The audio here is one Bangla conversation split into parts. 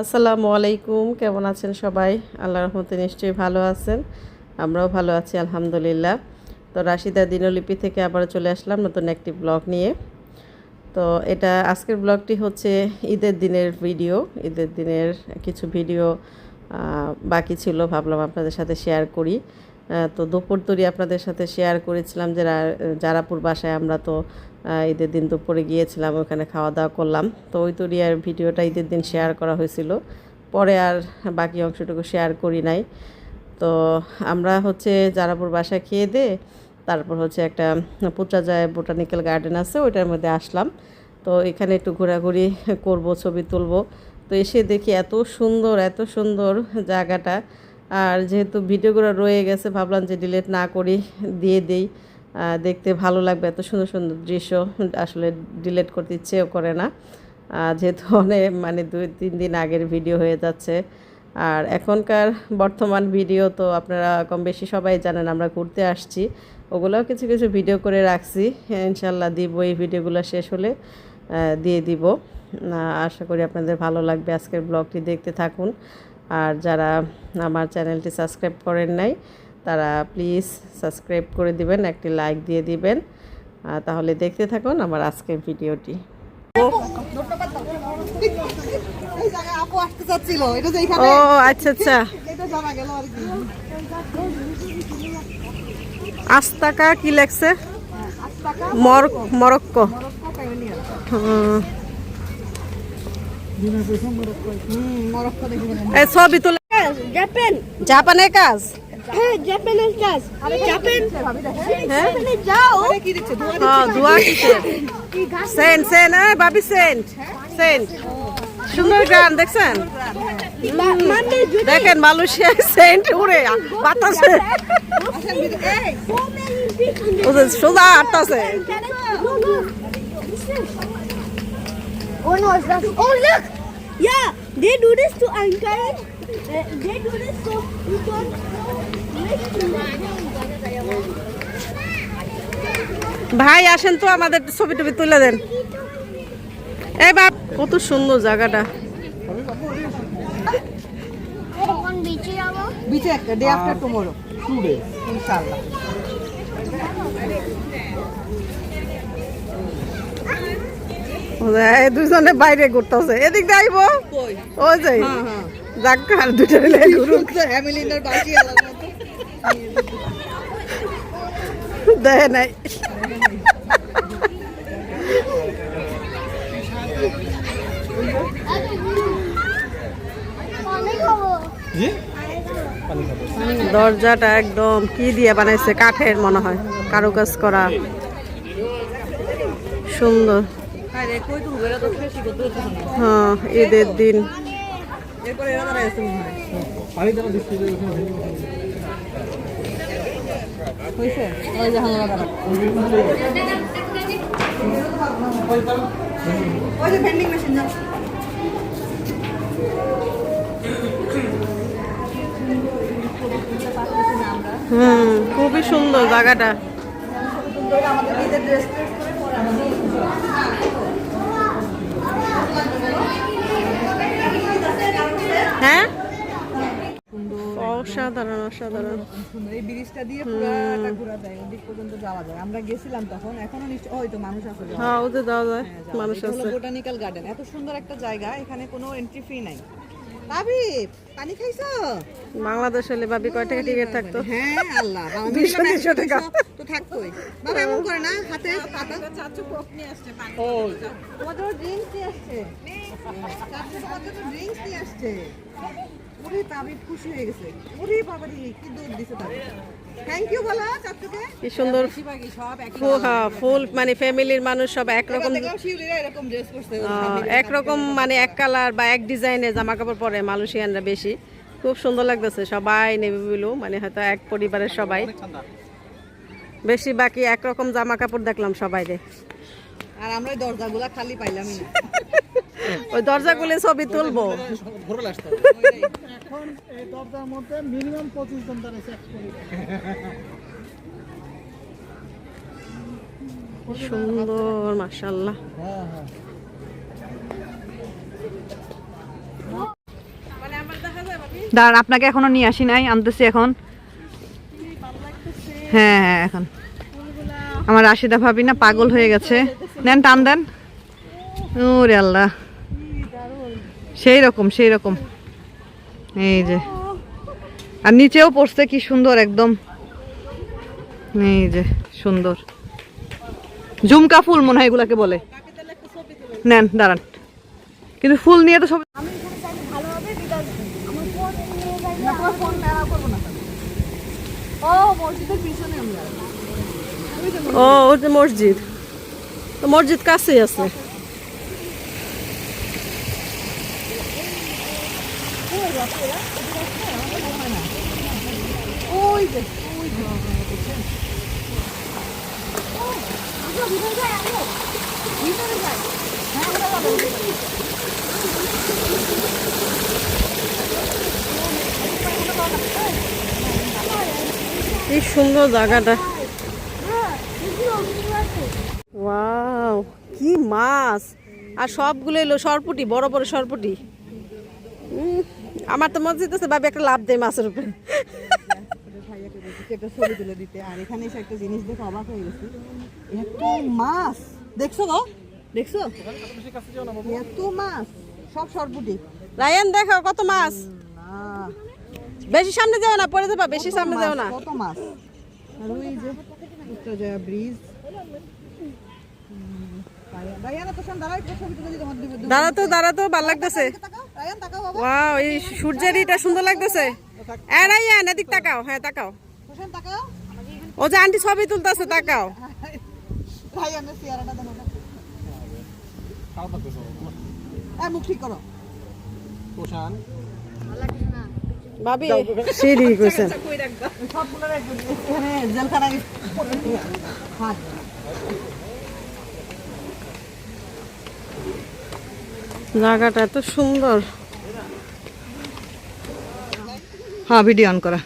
আসসালামু আলাইকুম, কেমন আছেন সবাই? আল্লাহ রহমতে নিশ্চয়ই ভালো আছেন, আমরাও ভালো আছি, আলহামদুলিল্লাহ। তো রাশিদা দিনলিপি থেকে আবার চলে আসলাম নতুন একটি ব্লগ নিয়ে। তো এটা আজকের ব্লগটি হচ্ছে ঈদের দিনের ভিডিও, ঈদের দিনের কিছু ভিডিও বাকি ছিল, ভাবলাম আপনাদের সাথে শেয়ার করি। তো দুপুর তরি আপনাদের সাথে শেয়ার করেছিলাম যে জারাপুর বাসায় আমরা তো ঈদের দিন দুপুরে গিয়েছিলাম, ওখানে খাওয়া দাওয়া করলাম। তো ওই তরিয়ার ভিডিওটা ঈদের দিন শেয়ার করা হয়েছিল। পরে আর বাকি অংশটুকু শেয়ার করি নাই। তো আমরা হচ্ছে জারাপুর বাসায় খেয়ে দে তারপর হচ্ছে একটা পুত্রাজায় বোটানিক্যাল গার্ডেন আছে, ওইটার মধ্যে আসলাম। তো এখানে একটু ঘোরাঘুরি করব, ছবি তুলব। তো এসে দেখি এত সুন্দর এত সুন্দর জায়গাটা। আর যেহেতু ভিডিওগুলো রয়ে গেছে, ভাবলাম যে ডিলিট না করি, দিয়ে দেই। দেখতে ভালো লাগবে, এত সুন্দর সুন্দর দৃশ্য আসলে ডিলেট করতে ইচ্ছেও করে না। যেহেতু অনেক মানে দুই, তিন দিন আগের ভিডিও হয়ে যাচ্ছে। আর এখনকার বর্তমান ভিডিও তো আপনারা কম বেশি সবাই জানেন, আমরা ঘুরতে আসছি। ওগুলোও কিছু কিছু ভিডিও করে রাখছি। ইনশাল্লাহ দিব, এই ভিডিওগুলো শেষ হলে দিয়ে দিব। আশা করি আপনাদের ভালো লাগবে। আজকের ব্লগটি দেখতে থাকুন। আর যারা আমার চ্যানেলটি সাবস্ক্রাইব করেন নাই তারা প্লিজ সাবস্ক্রাইব করে দিবেন একটি লাইক দিয়ে দিবেন। তাহলে দেখতে থাকুন আমার আজকের ভিডিওটি। ও আচ্ছা আচ্ছা। আস্তাকা কি লেখছে? আট টাকা মরক্কো মরক্কো পাইওনিয়ার হুম। হুম মরক্কো দেখি বলেন এই ছবি তুলে জাপান জাপানের কাজ হ্যাঁ জাপানের কাজ জাপান হ্যাঁ যাও কি দেখছে দুয়া হ্যাঁ সেন্ট সেন্ট বাবি সেন্ট সেন্ট সুন্দর গান দেখছেন মানে দেখেন মালয়েশিয়া সেন্ট উড়ে বাতাসে সোজা আটটাছে Oh no, it's not. Oh look! Yeah, they do this to encourage. Uh, they do this so you don't. ভাই আসেন তো আমাদের ছবি টবি তুলে দেন এই বাপ কত সুন্দর জায়গাটা বিচে একটা day after tomorrow today ইনশাআল্লাহ দুজনে বাইরে ঘুরতেছে। এদিক দিয়ে আইবো? ওই যে। হ্যাঁ হ্যাঁ। যাক আর দুটো দেয় নাই। দরজাটা একদম কি দিয়ে বানাইছে কাঠের মনে হয়। কারুকাজ করা। সুন্দর। হ্যাঁ ঈদের দিন। হুম খুবই সুন্দর জায়গাটা। আমাদের ঈদের ড্রেস হ্যাঁ অসাধারণ অসাধারণ। সুন্দর এই ব্রিজটা দিয়ে পুরাটা ঘোরা যায় ওদিক পর্যন্ত যাওয়া যায়। আমরা গেছিলাম তখন এখনও নিশ্চয় ওই তো মানুষ আছে যাওয়া। হ্যাঁ ওদের যায় হ্যাঁ, যাওয়া। মানুষ আছে। বোটানিক্যাল গার্ডেন এত সুন্দর একটা জায়গা এখানে কোনো এন্ট্রি ফি নাই। ভাবি পানি খাইছো? বাংলাদেশ হলে ভাবি কয় টাকা টিকিট থাকতো? হ্যাঁ আল্লাহ বাবা, দুইশো, টাকা। তো থাকতোই। বাবা এমন করে না হাতে পাতা। চাচু কোক নিয়ে আসছে পানি তোমাদের ড্রিঙ্কস নিয়ে আসছে? চাচু তোমাদের ড্রিঙ্কস নিয়ে আসছে? ওরে আমি খুশি হয়ে গেছে। ওরে বাবা রে কি দুধ দিছে তার। থ্যাংক ইউ বলো চাচুকে। কি সুন্দর বেশিরভাগই সব এক ফু- হ্যাঁ ফুল মানে ফ্যামিলির মানুষ সব একরকম মানে এক কালার বা এক ডিজাইনের জামা কাপড় পরে মালয়েশিয়ানরা বেশি। খুব সুন্দর লাগতেছে সবাই নেভি ব্লু মানে হয়তো এক পরিবারের সবাই। বেশি বাকি একরকম জামা কাপড় দেখলাম সবাই রে। আর আমরা দরজাগুলা খালি পাইলামই না। ওই দরজা খুলে ছবি তুলবো। এখন এই দরজার মধ্যে মিনিমাম পঁচিশ জন তারা সুন্দর মাশাল্লাহ হ্যাঁ হ্যাঁ। দাঁড়ান আপনাকে এখনও নিয়ে আসি নাই আনতেছি এখন। হ্যাঁ হ্যাঁ এখন। আমার রাশিদা ভাবি না পাগল হয়ে গেছে। নেন টান দেন। ওরে আল্লাহ। সেই রকম সেই রকম। এই যে। আর নিচেও পড়ছে কি সুন্দর একদম। এই যে সুন্দর। ঝুমকা ফুল মনে হয় এগুলাকে বলে। নেন দাঁড়ান। কিন্তু ফুল নিয়ে তো সব আমি এখানে চাইলে ভালো হবে বিকজ আমার ফোন নিয়ে যাইলে ও মসজিদের ও ওই যে মসজিদ। তো মসজিদ কাছেই আছে। ওই এই সুন্দর জায়গাটা। ওয়াও কি মাছ। আর সবগুলো এলো সরপুটি বড় বড় সরপুটি। আমার তো মনে হচ্ছে ভাবে, একটা লাভ দেয় মাছের উপরে। জিনিস মাছ দেখছ দেখছ মাছ। সব কত মাছ সামনে যাও না যাবা সামনে যাও না। কত মাছ দাঁড়াতো দাঁড়াতো ভালো লাগতেছে। তাকাও রায়ান তাকাও বাবা ওয়াও এই সূর্যের ইটা সুন্দর লাগতেছে। এ রায়ান এদিক তাকাও হ্যাঁ তাকাও। ও যে আন্টি ছবি তুলতেছে তাকাও। ভাবি সিঁড়ি কইছেন সবগুলো এখানে জেলখানায়। জায়গাটা এত সুন্দর। হ্যাঁ ভিডিও অন করা।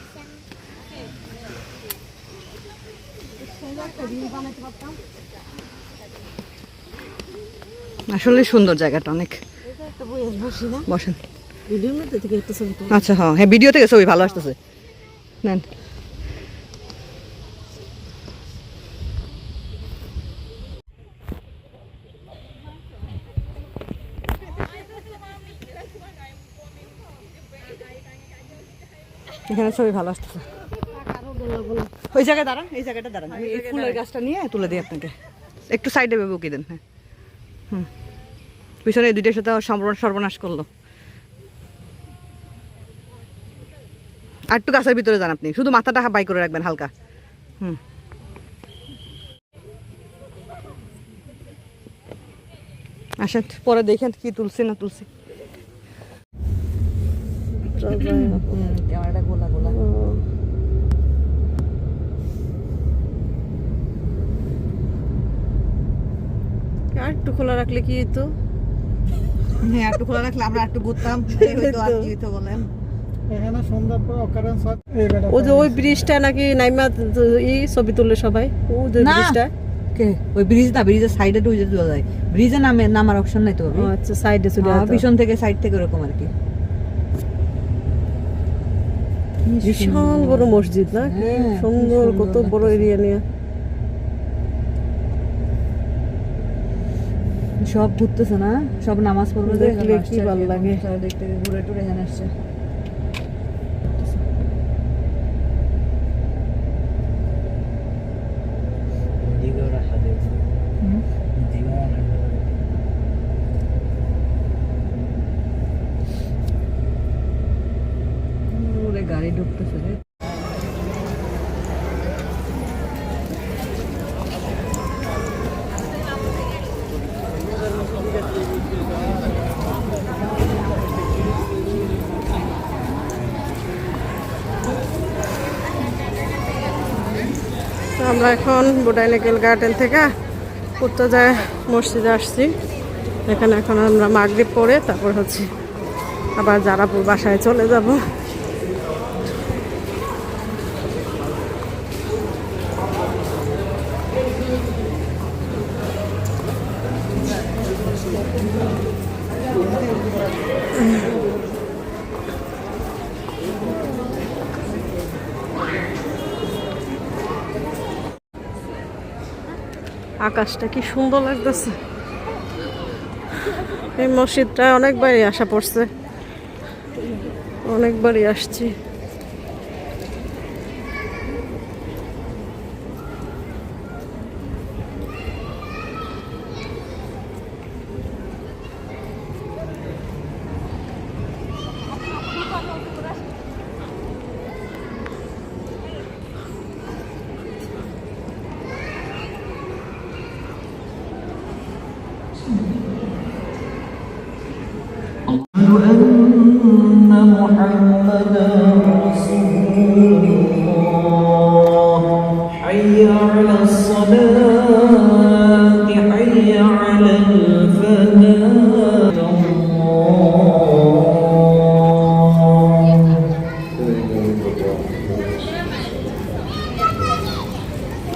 আসলে সুন্দর জায়গাটা অনেক। বসেন। আচ্ছা হ্যাঁ হ্যাঁ ভিডিও থেকে ছবি ভালো আসতেছে। নেন। এখানে ছবি ভালো আসতেছে। ওই জায়গায় দাঁড়ান, এই জায়গাটা দাঁড়ান। এই ফুলের গাছটা নিয়ে তুলে দিই আপনাকে। একটু সাইডে ভেবে উকি দেন হ্যাঁ। হুম। পিছনে দুইটার সাথে সর্বনাশ করল। আর একটু গাছের ভিতরে যান আপনি। শুধু মাথাটা বাই করে রাখবেন, হালকা। হুম। আসেন, পরে দেখেন কি তুলছি না তুলছি। ক্যামেরাটা গোলা গোলা আর একটু খোলা রাখলে কি হতো হ্যাঁ একটু খোলা রাখলে আমরা একটু ঘুরতাম এই হয়তো আর কি হইতো বলেন। ও যে ওই ব্রিজটা নাকি নাইমা ই ছবি তুললে সবাই? ও যে না। ব্রিজটা কে? ওই ব্রিজ না ব্রিজের সাইডে তো ওই যায়। ব্রিজে নামে নামার অপশন নাই তো আচ্ছা সাইডে চলে হ্যাঁ, পিছন থেকে সাইড থেকে ওরকম আর কি। বিশাল বড় মসজিদ না? হ্যাঁ, সুন্দর কত বড় এরিয়া নিয়ে। সব ঘুরতেছে না? সব নামাজ পড়বে দেখলে কি ভালো লাগে। দেখতে ঘুরে টুরে এখানে আমরা এখন বোটানিক্যাল গার্ডেন থেকে যায় মসজিদে আসছি। এখানে এখন আমরা মাগরিব পরে, তারপর হচ্ছে আবার জারাপুর বাসায় চলে যাব। আকাশটা কি সুন্দর লাগতেছে। এই মসজিদটা অনেকবারই আসা পড়ছে। অনেকবারই আসছি।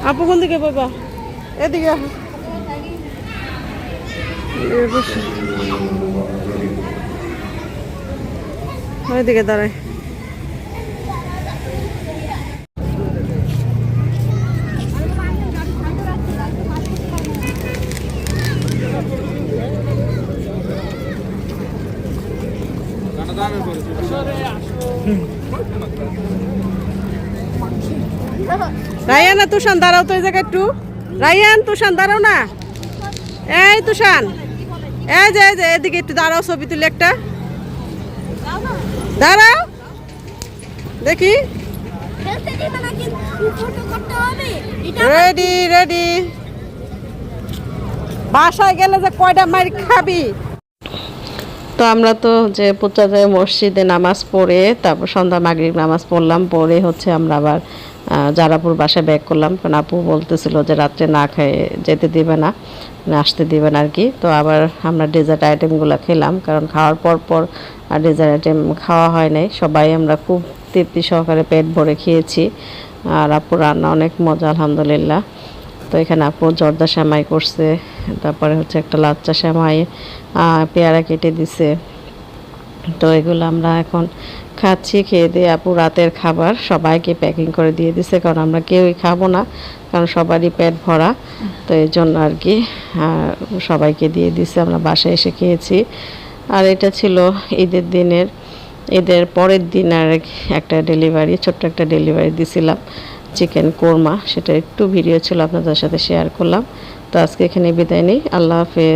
আপু কোন দিকে বাবা এদিকে আহ। এ বসে। ওইদিকে দাঁড়ায় রায়ান আর তুষান দাঁড়াও তো এই জায়গায় একটু। রায়ান তুষান দাঁড়াও না। এই তুষান এই যে এই যে, এদিকে একটু দাঁড়াও ছবি তুলে একটা। দাঁড়াও। দেখি। রেডি রেডি বাসায় গেলে যে কয়টা মার খাবি? তো আমরা তো যে পুত্রাজয় মসজিদে নামাজ পড়ে, তারপর সন্ধ্যা মাগরিব নামাজ পড়লাম, পরে হচ্ছে আমরা আবার জারাপুর বাসায় ব্যাক করলাম। কারণ আপু বলতেছিল যে রাত্রে না খেয়ে যেতে দিবে না মানে আসতে দিবে না আর কি তো আবার আমরা ডেজার্ট আইটেমগুলো খেলাম। কারণ খাওয়ার পর পর আর ডেজার্ট আইটেম খাওয়া হয় নাই। সবাই আমরা খুব তৃপ্তি সহকারে পেট ভরে খেয়েছি। আর আপু রান্না অনেক মজা আলহামদুলিল্লাহ। তো এখানে আপু জর্দা সেমাই করছে তারপরে হচ্ছে একটা লাচ্চা আহ, পেয়ারা কেটে দিছে। তো এগুলো আমরা এখন খাচ্ছি, খেয়ে দিয়ে আপু রাতের খাবার সবাইকে প্যাকিং করে দিয়ে দিছে, কারণ আমরা কেউই খাব না, কারণ সবারই পেট ভরা। তো এই জন্য আর কি সবাইকে দিয়ে দিছে, আমরা বাসায় এসে খেয়েছি। আর এটা ছিল ঈদের দিনের, ঈদের পরের দিন আর একটা ডেলিভারি ছোট্ট একটা ডেলিভারি দিছিলাম চিকেন কোরমা সেটা একটু ভিডিও ছিল, আপনাদের সাথে শেয়ার করলাম। তো আজকে এখানে বিদায় নেই, আল্লাহ হাফেজ।